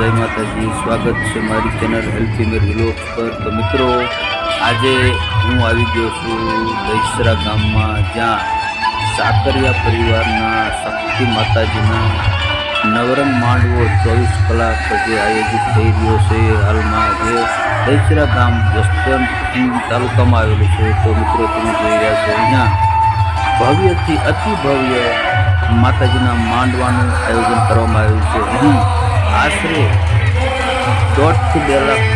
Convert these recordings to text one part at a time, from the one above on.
જય માતાજી, સ્વાગત છે મારી ચેનલ હેલ્પી મેર વિલોક્સ પર. તો મિત્રો, આજે હું આવી ગયો છું દહીસરા ગામમાં, જ્યાં સાકરિયા પરિવારના શક્તિ માતાજીના નવરંગ માંડવો ચોવીસ કલાક જે આયોજિત થઈ રહ્યો છે હાલમાં. જે દહીસરા ગામ જસવંત તાલુકામાં આવેલું છે. તો મિત્રો, તમે જોઈ રહ્યા છો, અહીંયા ભવ્યથી અતિ ભવ્ય માતાજીના માંડવાનું આયોજન કરવામાં આવ્યું છે. અહીં આશરે દોઢથી બે લાખ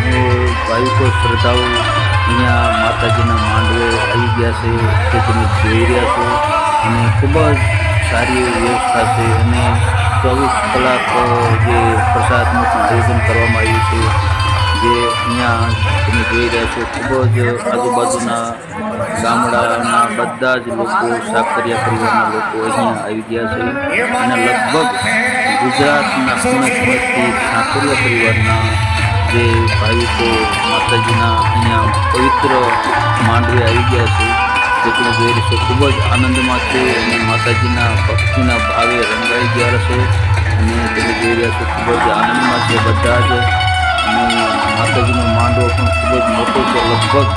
ભાવિકો શ્રદ્ધાળુ અહીંયા માતાજીના માંડવે આવી ગયા છે તે તમે જોઈ રહ્યા છો. અને ખૂબ જ સારી એવી વ્યવસ્થા છે અને ચોવીસ કલાક જે પ્રસાદનું પણ આયોજન કરવામાં આવ્યું છે, જે અહીંયા તમે જોઈ રહ્યા છો, ખૂબ જ આજુબાજુના ગામડાના બધા જ લોકો સાકરિયા પરિવારના લોકો અહીંયા આવી ગયા છે. અને લગભગ ગુજરાતના ખૂણે ખૂણેથી સાકરિયા પરિવારના જે ભાવિકો માતાજીના અહીંયા પવિત્ર માંડવે આવી ગયા છે જે જોઈ રહ્યા ખૂબ જ આનંદમાં છે અને માતાજીના ભક્તિના ભાવે રંગાઈ ગયા છે અને તમે જોઈ રહ્યા છો, ખૂબ જ આનંદમાં છે બધા જ. અને માતાજીનો માંડવો પણ ખૂબ જ મોટો છે. લગભગ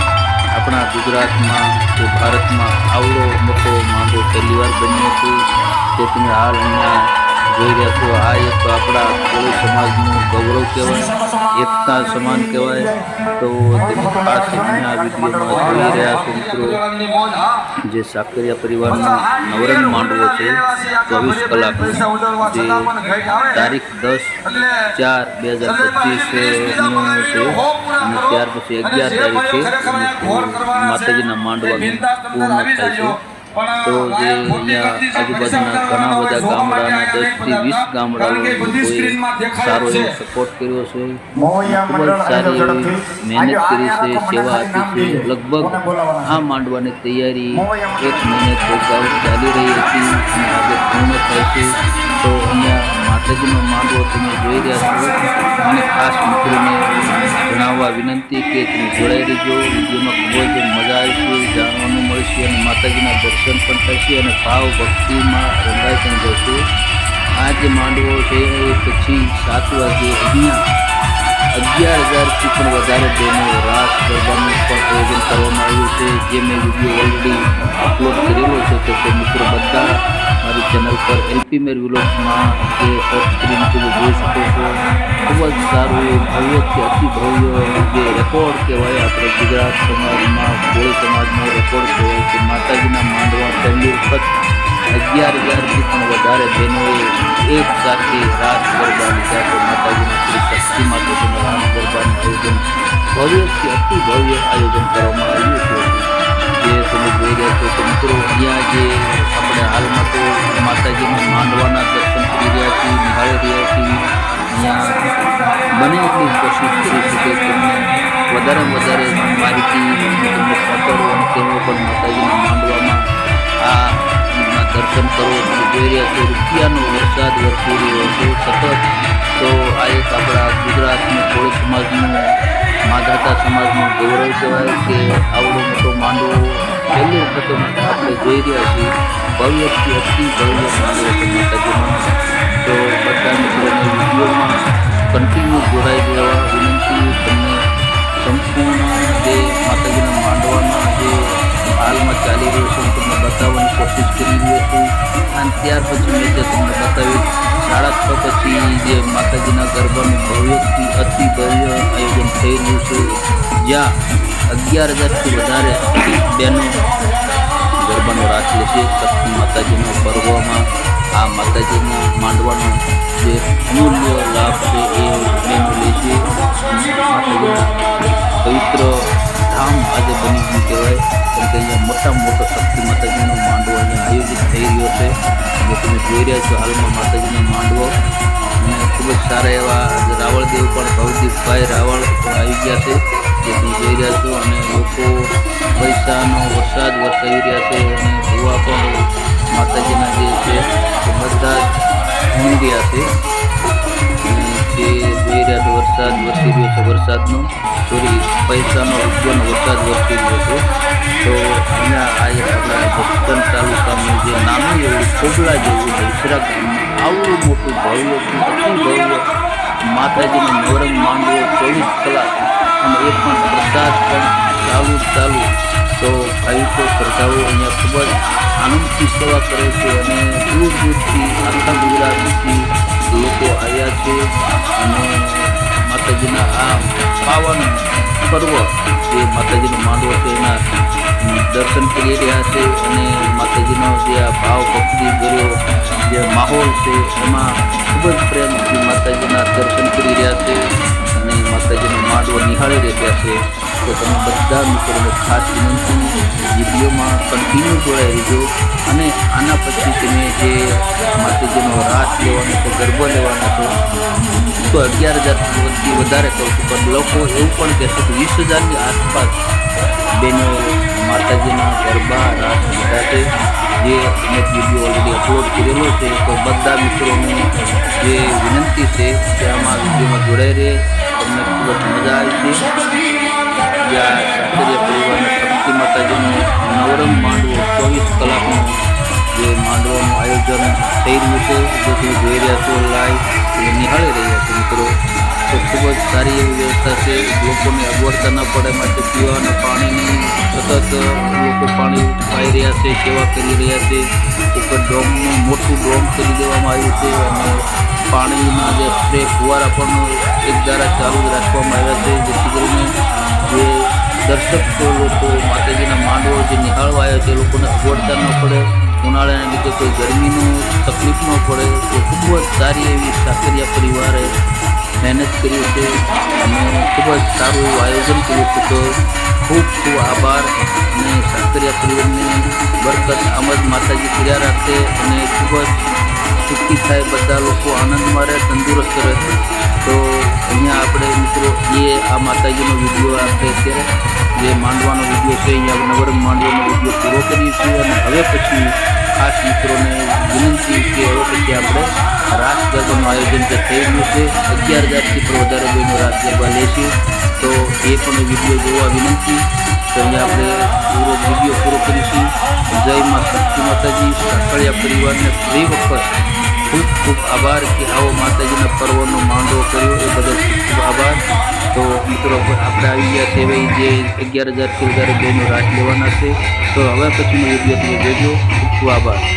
આપણા ગુજરાતમાં કે ભારતમાં આવડો મોટો માંડવો પહેલી વાર બન્યો છે. તે તમે હાલ અહીંયા જોઈ રહ્યા છો, આ એક આપણા કોળી સમાજનું ગૌરવ કહેવાય, એકતા સમાન કહેવાય. તો તેની ખાસ આ વિડીયોમાં જોઈ રહ્યા છો મિત્રો, જે સાકરિયા પરિવારનો નવરંગ માંડવો છે, ચોવીસ કલાકનો. જે તારીખ દસ ચાર બે હજાર પચીસનું છે, અને ત્યાર પછી અગિયાર તારીખે માતાજીના માંડવા પૂર્ણ થાય છે. તો જે અહીંયા આજુબાજુના ઘણા બધા ગામડાના દસથી વીસ ગામડાઓએ સારો એવો સપોર્ટ કર્યો છે. ખૂબ જ સારી એવી મહેનત કરી છે સેવા આપી છે. લગભગ આ માંડવાની તૈયારી એક મહિને અગાઉ ચાલી રહી હતી અને આજે પૂર્ણ થાય છે. તો અહીંયા માતાજીનો માંડવો તમે જોઈ રહ્યા છો. અને ખાસ મિત્રોને જણાવવા વિનંતી કે તમે જોડાઈ રહેજો. વિડીયોમાં ખૂબ જ મજા આવશે, જાણવાનું મળશે અને માતાજીના દર્શન પણ થશે અને ભાવ ભક્તિમાં રંગાઈ પણ જશે. આ જે માંડવો છે એ પછી સાત વાગે અહીંયા અગિયાર હજારથી પણ વધારે બેનો રાસ ગરબાનું પણ આયોજન કરવામાં આવ્યું છે. જે મેં વીડિયો ઓલરેડી અપલોડ કરેલો છે, તો તે મિત્રો બધા મારી ચેનલ પર એલપી મેર વિલોક્સમાં જે સર્ચ કરીને તમે જોઈ શકો છો. ખૂબ જ સારું એ ભવ્યથી અતિ ભવ્ય જે રેકોર્ડ કહેવાય આપણે ગુજરાત સમાજમાં કોળી સમાજનો રેકોર્ડ કહેવાય કે માતાજીના માંડવા પહેલી વખત અગિયાર હજારથી પણ વધારે બહેનોએ એક સાથે રાત ગરબા લીધા તો માતાજીના શ્રી શક્તિ માતાજીના રામ ગરબાનું આયોજન ભવ્યથી અતિ ભવ્ય આયોજન કરવામાં આવ્યું છે જે તમે રહ્યા તો મિત્રો અહીંયા જે આપણે હાલમાં તો માતાજીના માંડવાના દર્શન કરી રહ્યા છીએ નિહાળી રહ્યા છીએ અહીંયા બને એટલી કોશિશ કરી શકે તમને વધારે વધારે માહિતી પહોંચાડો અને તેમાં પણ માતાજીના માંડવામાં. આ દર્શન કરો જોઈ રહ્યા છો રૂપિયાનો વરસાદ વરસી રહ્યો છે સતત. તો આ એક આપણા ગુજરાતનું કોળી સમાજનું માધાતા સમાજનું ગૌરવ કહેવાય કે આવડો મોટો માંડવો પહેલી વખત આપણે જોઈ રહ્યા છીએ. ભવ્યથી અતિ ભવ્ય માંડવો છે માતાજીનો. તો બધા મિત્રોને વિડીયોમાં કન્ટિન્યુ જોડાઈ દેવા વિનંતી તમને સંપૂર્ણ જે માતાજીના માંડવાના જે હાલમાં ચાલી રહ્યો જ્યાં અગિયાર હજારથી વધારે બહેનો ગરબાનો રાખ લે છે. શક્તિ માતાજીનો પર્વમાં આ માતાજીના માંડવાનો જે અમૂલ્ય લાભ છે એ બહેનો લે છે. પવિત્ર ધામ આજે બની ગયું કહેવાય. કેમ કે અહીંયા મોટામાં મોટો શક્તિ માતાજીનો માંડવો અહીંયા આયોજિત થઈ રહ્યો છે. જે તમે જોઈ રહ્યા છો હાલમાં માતાજીનો માંડવો. અને ખૂબ જ સારા એવા રાવળદેવ પણ ભવદીપભાઈ રાવળ પણ આવી ગયા છે. જે તમે રહ્યા છો અને લોકો પૈસાનો વરસાદ વરસાવી રહ્યા છે અને ભૂવા પણ માતાજીના જે છે તે બધા જ રહ્યા છે. તે જોઈ રહ્યા છે વરસાદ વરસી રહ્યો છે વરસાદનો. સોરી, પૈસાનો રૂપિયાનો વરસાદ વરસી રહ્યો છે. તો અહીંયા આ આપણા જસદણ તાલુકાનું જે નાનું એવું ખોબલા જેવું દહીસરા ગામમાં આવડું મોટું ભવ્ય ભવ્ય માતાજીનો નવરંગ માંડવો ચોવીસ કલાક અને એ પણ પ્રસાદ પણ ચાલુ ચાલુ. તો ભાવિકો શ્રદ્ધાળુઓ અહીંયા ખૂબ જ આનંદથી સેવા કરે છે અને દૂર દૂરથી આખા ગુજરાતથી લોકો આવ્યા છે. અને માતાજીના આ પાવન પર્વ જે માતાજીનો માંડવો છે, એના દર્શન કરી રહ્યા છે અને માતાજીનો જે આ ભાવ ભક્તિ ભર્યો જે માહોલ છે, એમાં જ પ્રેમથી માતાજીના દર્શન કરી રહ્યા છે અને માતાજીનો માંડવો નિહાળી રહ્યા છે. તો તમે બધા મિત્રોને ખાસ વિનંતી વિડીયોમાં કન્ટિન્યુ જોડાઈ રહેજો અને આના પછી તમે જે માતાજીનો રાસ લેવાનો છે, ગરબો લેવાનો છે, તો અગિયાર હજારથી વધારે કહું છું, પણ લોકો એવું પણ કહેશે કે વીસ હજારની આસપાસ બેનો માતાજીના ગરબા રાસ લીધા છે. જે અનેક વીડિયો અપલોડ કરેલો છે, તો બધા મિત્રોને જે વિનંતી છે કે આમાં વિડીયોમાં જોડાઈ રહે. તમને ખૂબ જ મજા આવી છે. જ્યાં સાકરિયા પરિવારના શક્તિ માતાજીનું નવરંગ માંડવો ચોવીસ કલાકનું જે માંડવાનું આયોજન થઈ રહ્યું છે. જો તમે જોઈ રહ્યા છો લાઈવ નિહાળી રહ્યા છો મિત્રો. તો ખૂબ જ સારી એવી વ્યવસ્થા છે. લોકોને અગવડતા ન પડે માટે પીવાના પાણીની સતત લોકો પાણી પાઈ રહ્યા છે, સેવા કરી રહ્યા છે. ઉપર ડોમનું મોટું ડોમ કરી દેવામાં આવ્યું છે અને પાણીના જે સ્પ્રે ફુવારા પણ એક દ્વારા ચાલુ જ રાખવામાં આવ્યા છે. જેથી કરીને જે દર્શક લોકો, માતાજીના માંડવો જે નિહાળવા આવ્યા છે, એ લોકોને અગવડતા ન પડે. ઉનાળાના લીધે કોઈ ગરમીનું તકલીફ ન પડે. તો ખૂબ જ સારી એવી સાકરિયા પરિવારે મહેનત કરી છે અને ખૂબ જ સારું આયોજન કર્યું છે તો ખૂબ ખૂબ આભાર અને સાકરિયા પરિવારની બરકત આમ જ માતાજી કર્યા રાખે અને ખૂબ જ સુખી થાય બધા લોકો આનંદમાં રહે, તંદુરસ્ત રહે. તો અહીંયા આપણે મિત્રો એ આ માતાજીનો વીડિયો આપણે અત્યારે જે માંડવાનો વીડિયો છે, અહીંયા નવર માંડવાનો વીડિયો પૂરો કરીએ છીએ અને હવે પછી ખાસ મિત્રોને વિનંતી કે એવો કે આપણે રાસ ગરબાનું આયોજન જે થઈ ગયું છે, અગિયાર હજારથી પણ વધારે બહેનો રાસ ગરબા લે છે તો એ પણ વીડિયો જોવા વિનંતી. તો અહીંયા આપણે પૂરો વીડિયો પૂરો કરીશું. જય મા શક્તિ માતાજી સાંકળિયા પરિવારને ફરી વખત ખૂબ ખૂબ આભાર કે આવો માતાજીના પર્વનો માંડવો કર્યો. એ બદલ ખૂબ આભાર. તો મિત્રો આપણે આવી ગયા છે ભાઈ જે અગિયાર હજાર કિલોમીટર બહેનો રાસ લેવાના છે. તો હવે પછીનો વીડિયો તમે જોજો. ખૂબ આભાર.